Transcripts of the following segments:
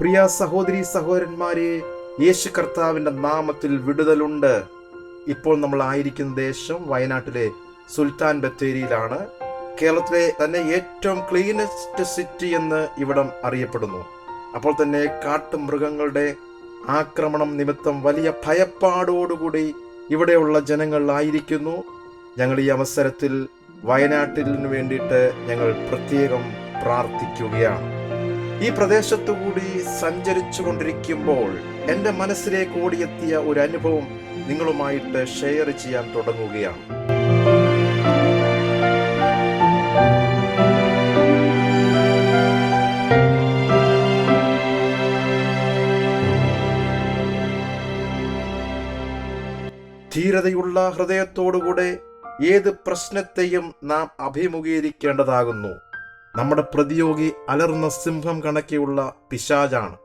പ്രിയ സഹോദരി സഹോദരന്മാരെ യേശു കർത്താവിന്റെ നാമത്തിൽ വിടുതലുണ്ട്. ഇപ്പോൾ നമ്മൾ ആയിരിക്കുന്ന ദേശം വയനാട്ടിലെ സുൽത്താൻ ബത്തേരിയിലാണ്. കേരളത്തിലെ തന്നെ ഏറ്റവും ക്ലീനസ്റ്റ് സിറ്റി എന്ന് ഇവിടം അറിയപ്പെടുന്നു. അപ്പോൾ തന്നെ കാട്ടുമൃഗങ്ങളുടെ ആക്രമണം നിമിത്തം വലിയ ഭയപ്പാടോടുകൂടി ഇവിടെയുള്ള ജനങ്ങൾ ആയിരിക്കുന്നു. ഞങ്ങൾ ഈ അവസരത്തിൽ വയനാട്ടിലിന് വേണ്ടിയിട്ട് ഞങ്ങൾ പ്രത്യേകം പ്രാർത്ഥിക്കുകയാണ്. ഈ പ്രദേശത്തുകൂടി സഞ്ചരിച്ചു കൊണ്ടിരിക്കുമ്പോൾ എന്റെ മനസ്സിലേക്ക് ഓടിയെത്തിയ ഒരു അനുഭവം നിങ്ങളുമായിട്ട് ഷെയർ ചെയ്യാൻ തുടങ്ങുകയാണ്. ധീരതയുള്ള ഹൃദയത്തോടുകൂടെ ഏത് പ്രശ്നത്തെയും നാം അഭിമുഖീകരിക്കേണ്ടതാകുന്നു. നമ്മുടെ പ്രതിയോഗി അലർന്ന സിംഹം കണക്കെയുള്ള പിശാജാണ്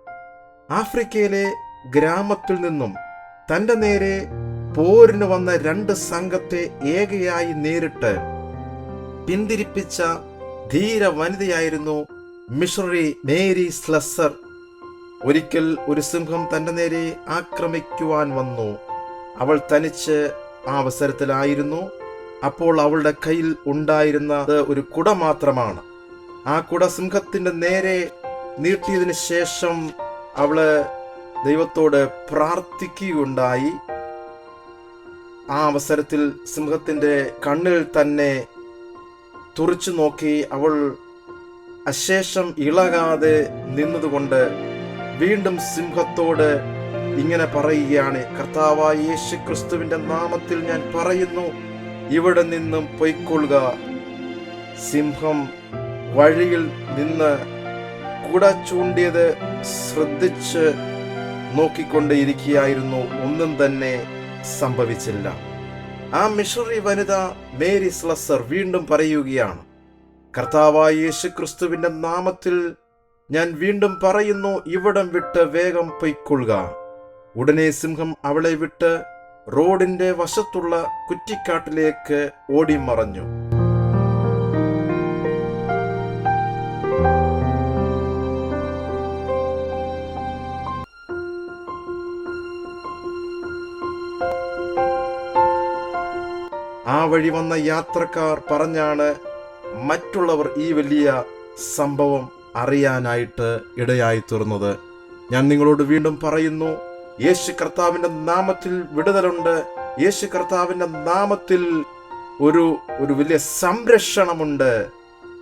ആഫ്രിക്കയിലെ ഗ്രാമത്തിൽ നിന്നും തന്റെ നേരെ പോരിന് വന്ന രണ്ട് സംഘത്തെ ഏകയായി നേരിട്ട് പിന്തിരിപ്പിച്ച ധീര വനിതയായിരുന്നു മിഷണറി മേരി സ്ലസർ. ഒരിക്കൽ ഒരു സിംഹം തന്റെ നേരെ ആക്രമിക്കുവാൻ വന്നു. അവൾ തനിച്ച് ആ അവസരത്തിലായിരുന്നു. അപ്പോൾ അവളുടെ കയ്യിൽ ഉണ്ടായിരുന്നത് ഒരു കുട മാത്രമാണ്. ആ കുട സിംഹത്തിന്റെ നേരെ നീട്ടിയതിനു ശേഷം അവൾ ദൈവത്തോട് പ്രാർത്ഥിക്കുകയുണ്ടായി. ആ അവസരത്തിൽ സിംഹത്തിന്റെ കണ്ണിൽ തന്നെ തുറച്ചു നോക്കി അവൾ അശേഷം ഇളകാതെ നിന്നതുകൊണ്ട് വീണ്ടും സിംഹത്തോട് ഇങ്ങനെ പറയുകയാണ് കർത്താവായ യേശു ക്രിസ്തുവിന്റെ നാമത്തിൽ ഞാൻ പറയുന്നു ഇവിടെ നിന്നും പൊയ്ക്കൊള്ളുക. സിംഹം വഴിയിൽ നിന്ന് കുട ചൂണ്ടിയത് ശ്രദ്ധിച്ച് നോക്കിക്കൊണ്ടേയിരിക്കുകയായിരുന്നു. ഒന്നും തന്നെ സംഭവിച്ചില്ല. ആ മിഷണറി വനിത മേരി സ്ലസർ വീണ്ടും പറയുകയാണ് കർത്താവായ യേശു ക്രിസ്തുവിന്റെ നാമത്തിൽ ഞാൻ വീണ്ടും പറയുന്നു ഇവിടം വിട്ട് വേഗം പൊയ്ക്കൊള്ളുക. ഉടനെ സിംഹം അവളെ വിട്ട് റോഡിന്റെ വശത്തുള്ള കുറ്റിക്കാട്ടിലേക്ക് ഓടിമറഞ്ഞു. വഴി വന്ന യാത്രക്കാർ പറഞ്ഞാണ് മറ്റുള്ളവർ ഈ വലിയ സംഭവം അറിയാനായിട്ട് ഇടയായി തീർന്നത്. ഞാൻ നിങ്ങളോട് വീണ്ടും പറയുന്നു യേശു കർത്താവിന്റെ നാമത്തിൽ വിടുതലുണ്ട്. യേശു കർത്താവിന്റെ നാമത്തിൽ ഒരു ഒരു വലിയ സംരക്ഷണമുണ്ട്.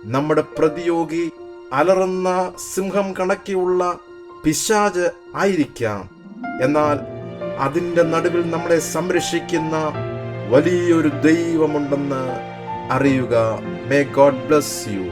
നമ്മുടെ പ്രതിയോഗി അലറുന്ന സിംഹം കണക്കിയുള്ള പിശാജ് ആയിരിക്കാം. എന്നാൽ അതിന്റെ നടുവിൽ നമ്മളെ സംരക്ഷിക്കുന്ന വലിയൊരു ദൈവമുണ്ടെന്ന് അറിയുക. May God bless you